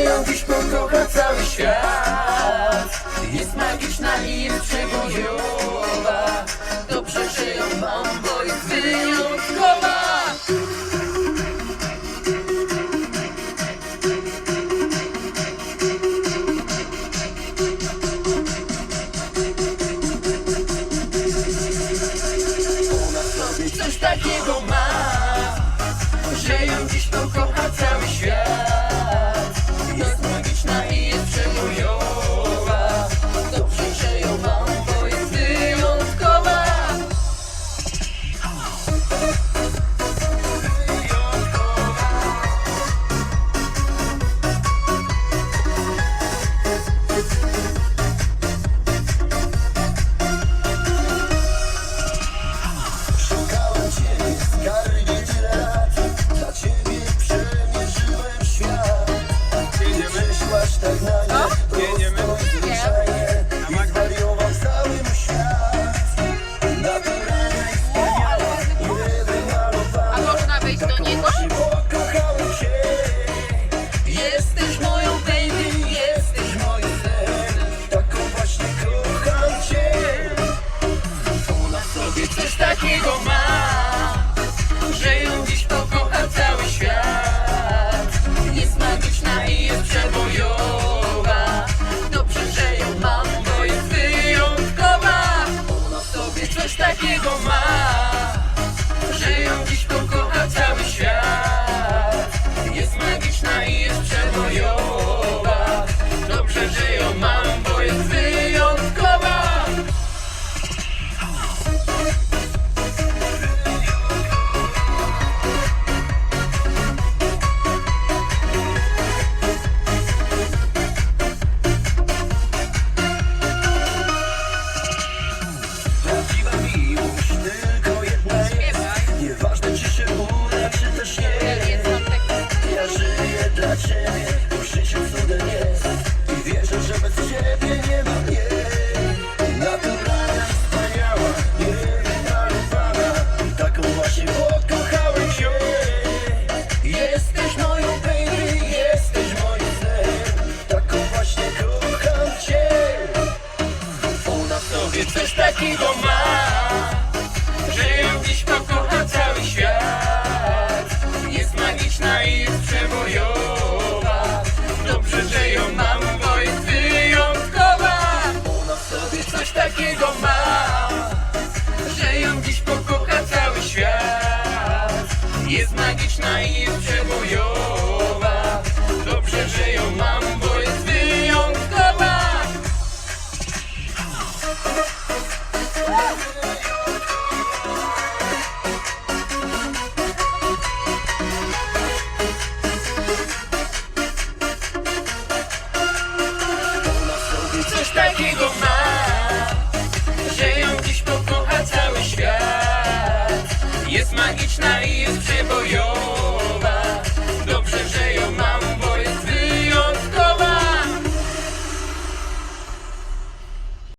Że ją dziś pokocha cały świat. Jest magiczna i jest przebojowa Dobrze, że ją mam, bo jest wyjątkowa. Ona w sobie coś takiego ma Że ją dziś pokocha cały tak na nie Jedziemy zwyczajnie I zwariował cały mój świat Naturalna i wspaniała Niewymalowana A można wejść do niego? Pokochałem cię Jesteś moją baby, jesteś moim sen Taką właśnie kocham cię Ona w sobie coś takiego ma coś takiego Sobie coś takiego ma Że ją dziś pokocha cały świat Jest magiczna i jest przebojowa. Dobrze, że ją mam, bo jest wyjątkowa. Ona w sobie coś takiego ma Że ją dziś pokocha cały świat. Jest magiczna i jest przebojowa Takiego ma. Że ją dziś pokocha cały świat. Jest magiczna i jest